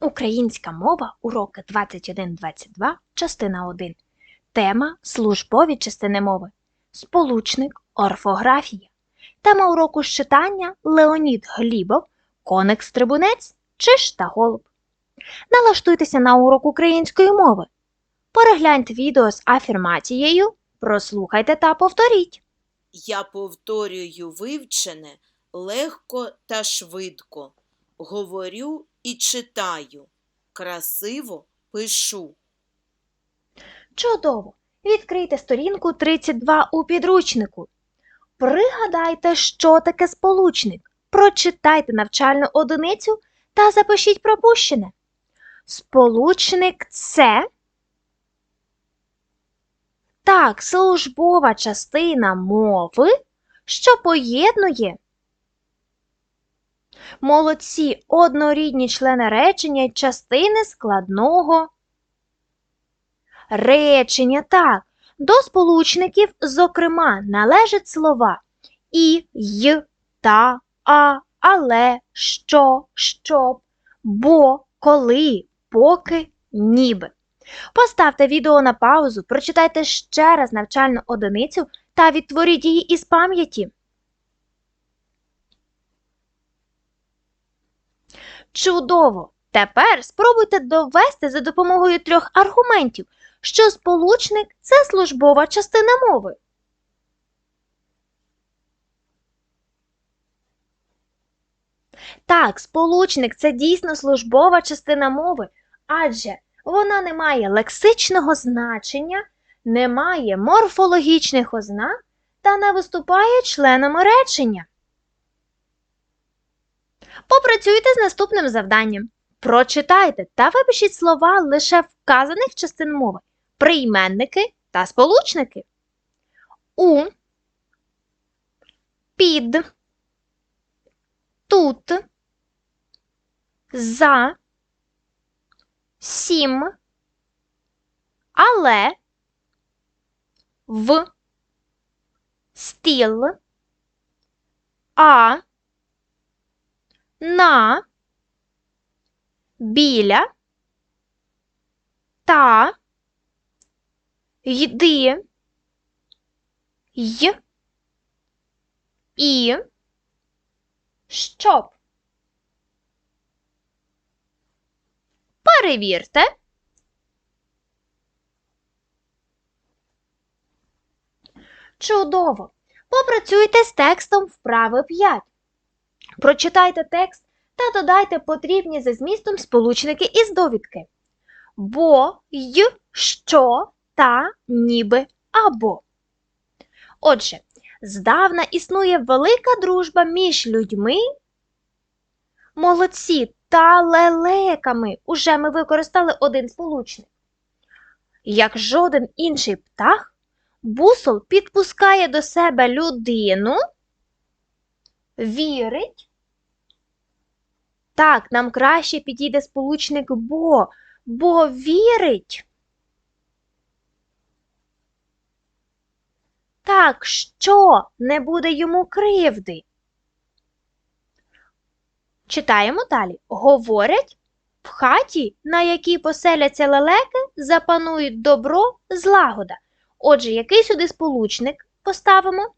Українська мова, уроки 21-22, частина 1. Тема службові частини мови. Сполучник орфографія. Тема уроку з читання Леонід Глібов, Коник Стрибунець Чиш та Голуб. Налаштуйтеся на урок української мови. Перегляньте відео з афірмацією, прослухайте та повторіть. Я повторюю вивчене легко та швидко. Говорю і читаю. Красиво пишу. Чудово! Відкрийте сторінку 32 у підручнику. Пригадайте, що таке сполучник. Прочитайте навчальну одиницю та запишіть пропущене. Сполучник це так, службова частина мови, що поєднує молодці однорідні члени речення частини складного Речення так. До сполучників, зокрема, належать слова і, й, та, а, але, що, щоб, бо, коли, поки, ніби. Поставте відео на паузу, прочитайте ще раз навчальну одиницю та відтворіть її із пам'яті. Чудово! Тепер спробуйте довести за допомогою трьох аргументів, що сполучник це службова частина мови. Так, сполучник це дійсно службова частина мови, адже вона не має лексичного значення, не має морфологічних ознак та не виступає членами речення. Попрацюйте з наступним завданням. Прочитайте та випишіть слова лише вказаних частин мови, прийменники та сполучники. У, під, тут, за, сім, але, в, стіл, а, на, біля, та, йди, й, і, щоб. Перевірте. Чудово! Попрацюйте з текстом вправи 5. Прочитайте текст та додайте потрібні за змістом сполучники із довідки. Бо, й, що та ніби або. Отже, здавна існує велика дружба між людьми. Молодці та лелеками. Уже ми використали один сполучник. Як жоден інший птах, бусол підпускає до себе людину, вірить. Так, нам краще підійде сполучник бо, бо вірить. Так, що не буде йому кривди. Читаємо далі. Говорять, в хаті, на якій поселяться лелеки, запанують добро, злагода. Отже, який сюди сполучник поставимо?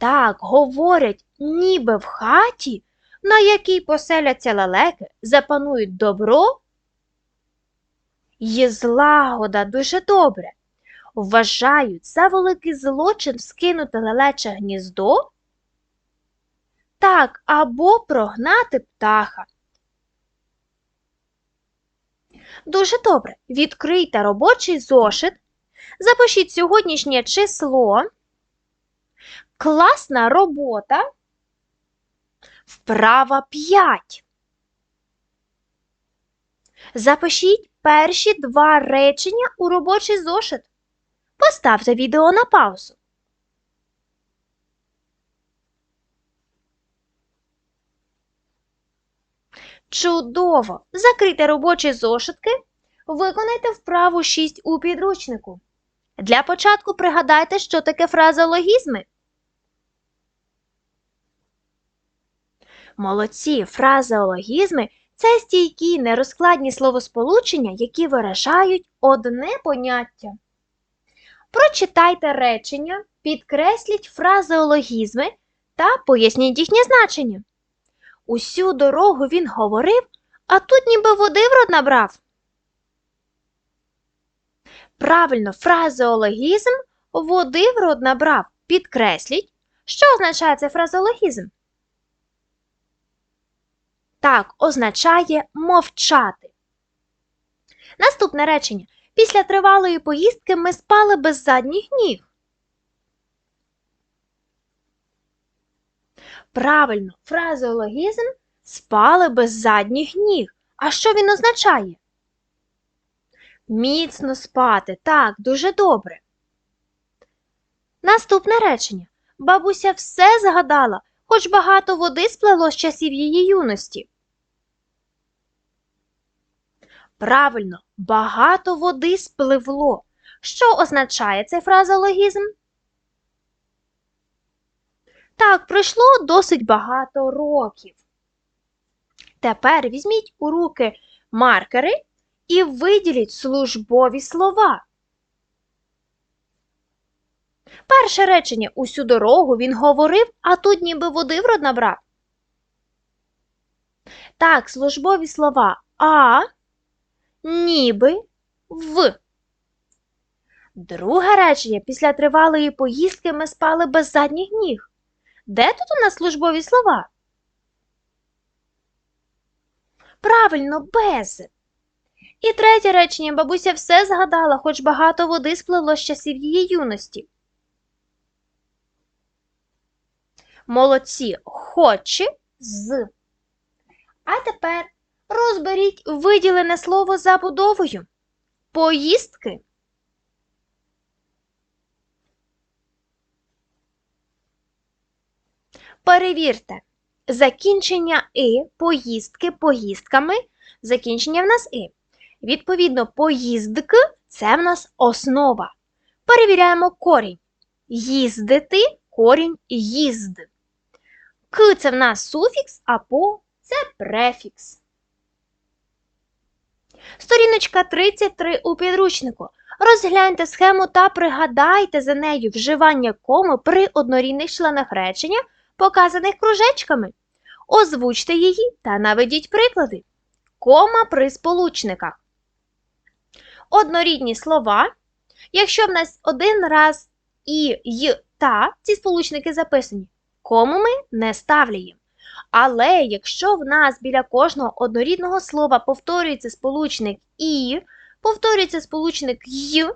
Так, говорять, ніби в хаті, на якій поселяться лелеки, запанують добро і злагода дуже добре. Вважають за великий злочин скинути лелече гніздо так, або прогнати птаха. Дуже добре. Відкрийте робочий зошит. Запишіть сьогоднішнє число. Класна робота. Вправа 5. Запишіть перші два речення у робочий зошит. Поставте відео на паузу. Чудово! Закрийте робочі зошитки. Виконайте вправу 6 у підручнику. Для початку пригадайте, що таке фразеологізми. Молодці, фразеологізми Це стійкі нерозкладні словосполучення, які виражають одне поняття. Прочитайте речення, підкресліть фразеологізми та поясніть їхнє значення. Усю дорогу він говорив, а тут ніби води в рот набрав. Правильно, фразеологізм води в рот набрав. Підкресліть, що означає цей фразеологізм? Так, означає мовчати. Наступне речення. Після тривалої поїздки ми спали без задніх ніг. Правильно, фразеологізм спали без задніх ніг. А що він означає? Міцно спати. Так, дуже добре. Наступне речення. Бабуся все згадала, хоч багато води сплело з часів її юності. Правильно, багато води спливло. Що означає цей фразеологізм? Так, пройшло досить багато років. Тепер візьміть у руки маркери і виділіть службові слова. Перше речення усю дорогу він говорив, а тут ніби води в рот набрав. Так, службові слова а, ніби, в. Друге речення після тривалої поїздки ми спали без задніх ніг. Де тут у нас службові слова? Правильно, без. І третє речення бабуся все згадала, хоч багато води сплило з часів її юності. Молодці хоче з. А тепер розберіть виділене слово забудовою. Поїздки. Перевірте. Закінчення і, поїздки, поїздками. Закінчення в нас і. Відповідно, поїздки це в нас основа. Перевіряємо корінь. Їздити корінь їзд. К це в нас суфікс, а по це префікс. Сторіночка 33 у підручнику. Розгляньте схему та пригадайте за нею вживання коми при однорідних членах речення, показаних кружечками. Озвучте її та наведіть приклади. Кома при сполучниках. Однорідні слова. Якщо в нас один раз і й та ці сполучники записані, кому ми не ставляємо. Але якщо в нас біля кожного однорідного слова повторюється сполучник і, повторюється сполучник й,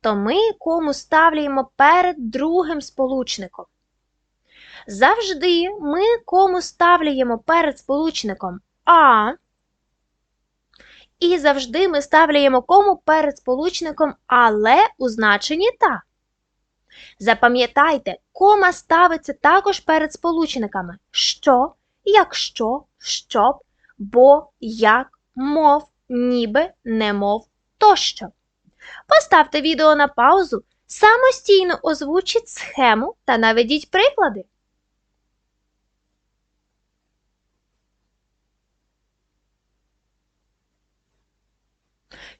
то ми кому ставляємо перед другим сполучником. Завжди ми кому ставляємо перед сполучником а, і завжди ми ставляємо кому перед сполучником але у значенні та. Запам'ятайте, кома ставиться також перед сполучниками що, якщо, щоб, бо, як, мов, ніби, немов тощо. Поставте відео на паузу, самостійно озвучіть схему та наведіть приклади.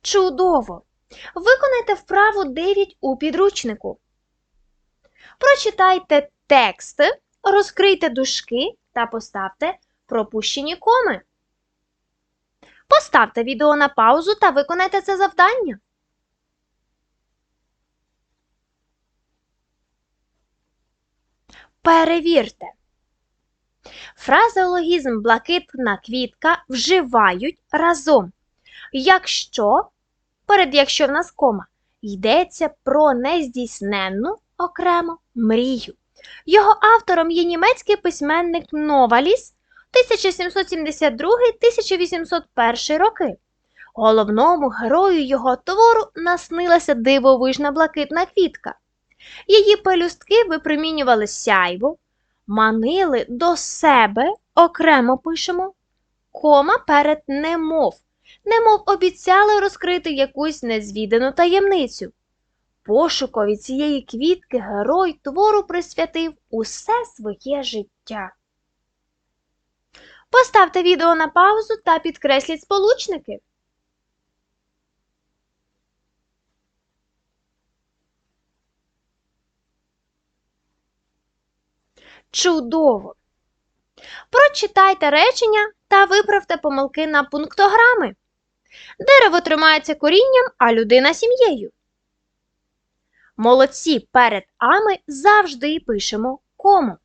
Чудово! Виконайте вправу 9 у підручнику. Прочитайте тексти, розкрийте дужки та поставте пропущені коми. Поставте відео на паузу та виконайте це завдання. Перевірте. Фразеологізм блакитна квітка вживають разом. Якщо, перед якщо в нас кома, йдеться про нездійсненну окремо мрію. Його автором є німецький письменник Новаліс 1772-1801 роки. Головному герою його твору наснилася дивовижна блакитна квітка. Її пелюстки випромінювали сяйво, манили до себе, окремо пишемо, кома перед немов, немов обіцяли розкрити якусь незвідану таємницю. Пошукові цієї квітки герой твору присвятив усе своє життя. Поставте відео на паузу та підкресліть сполучники. Чудово! Прочитайте речення та виправте помилки на пунктограми. Дерево тримається корінням, а людина сім'єю. Молодці перед ами завжди пишемо кому.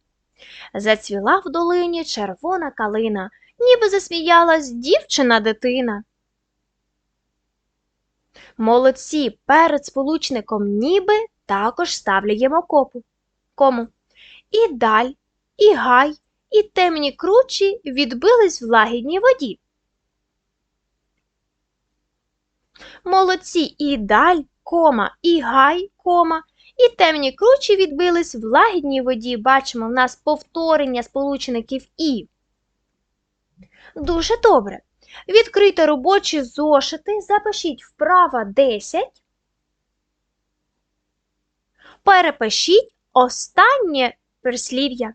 Зацвіла в долині червона калина, ніби засміялась дівчина дитина. Молодці перед сполучником ніби також ставляємо копу. Кому. І даль, і гай, і темні кручі відбились в лагідній воді. Молодці і даль, кома, і гай, кома, і темні кручі відбились в лагідній воді. Бачимо, в нас повторення сполучників і. Дуже добре. Відкрийте робочі зошити, запишіть вправа 10. Перепишіть останнє прислів'я.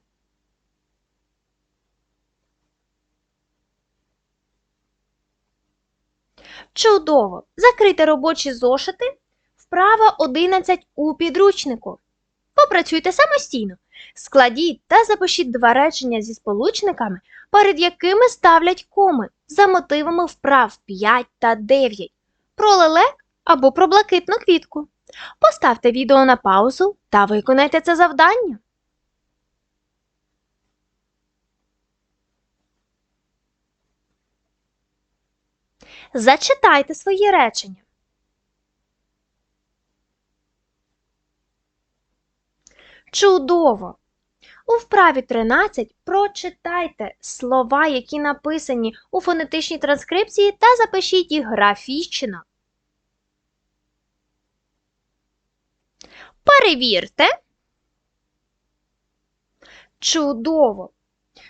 Чудово! Закрийте робочі зошити. Вправа 11 у підручнику. Попрацюйте самостійно. Складіть та запишіть два речення зі сполучниками, перед якими ставлять коми за мотивами вправ 5 та 9 про лелек або про блакитну квітку. Поставте відео на паузу та виконайте це завдання. Зачитайте свої речення. Чудово! У вправі 13 прочитайте слова, які написані у фонетичній транскрипції, та запишіть їх графічно. Перевірте. Чудово!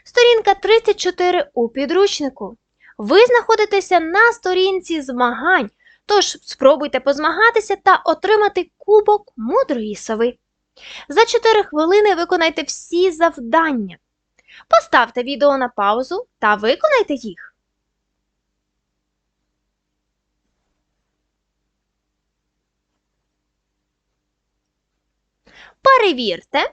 Сторінка 34 у підручнику. Ви знаходитеся на сторінці змагань, тож спробуйте позмагатися та отримати кубок мудрої сови. За 4 хвилини виконайте всі завдання. Поставте відео на паузу та виконайте їх. Перевірте.